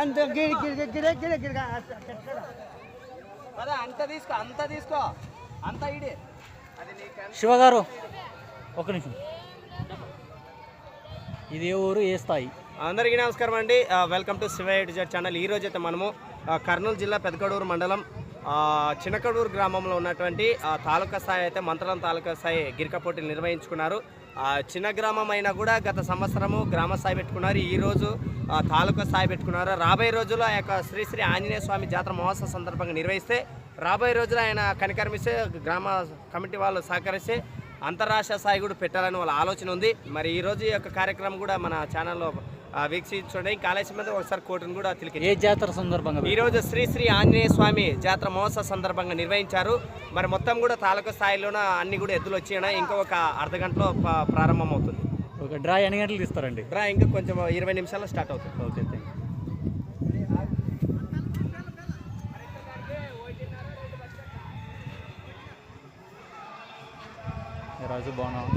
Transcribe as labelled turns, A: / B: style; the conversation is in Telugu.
A: అంత గిరి గిరి గిరి గిరి గిరి
B: అదే అంత తీసుకో అంత తీసుకో. అంత ఇడి. అది నీకు
C: శివ గారు ఒక నిమిషం. ఇది ఏ ఊరు ఏ స్థాయి?
B: అందరికీ నమస్కారం అండి. Welcome to Shiva eight Z channel. ఈ రోజు అయితే మనము కర్నూలు జిల్లా పెదకడూరు మండలం చినకడూరు గ్రామంలో ఉన్నటువంటి తాలూకా స్థాయి అయితే మంత్రం తాలూకా స్థాయి గిరిక పోటీలు నిర్వహించుకున్నారు. చిన్న గ్రామం అయినా కూడా గత సంవత్సరము గ్రామ స్థాయి పెట్టుకున్నారు. ఈరోజు తాలూకా స్థాయి పెట్టుకున్నారు. రాబోయే రోజుల్లో ఆ యొక్క శ్రీ శ్రీ ఆంజనేయ స్వామి జాతర మహోత్సవ సందర్భంగా నిర్వహిస్తే రాబోయే రోజులు ఆయన కనికర్మిస్తే గ్రామ కమిటీ వాళ్ళు సహకరిస్తే అంతర్రాష్ట్రీయ స్థాయి కూడా పెట్టాలని వాళ్ళ ఆలోచన ఉంది. మరి ఈరోజు ఈ యొక్క కార్యక్రమం కూడా మన ఛానల్లో వీక్షించండి. కాళేశ్వరం మీద ఒకసారి కోర్టును కూడా తిలికి
C: ఏ జాతర సందర్భంగా
B: ఈ రోజు శ్రీ శ్రీ ఆంజనేయ స్వామి జాతర మహోత్సవ సందర్భంగా నిర్వహించారు. మరి మొత్తం కూడా తాలూకా స్థాయిలోన అన్ని కూడా ఎద్దులు వచ్చినాయి ఇంకా ఒక అర్ధ గంటలో ప్రారంభం అవుతుంది
C: ఒక డ్రా ఎన్ని గంటలు తీస్తారండి?
B: డ్రా ఇంకా కొంచెం ఇరవై నిమిషాల్లో స్టార్ట్ అవుతుంది.
C: ఓకే థ్యాంక్ రాజు బాగున్నావు?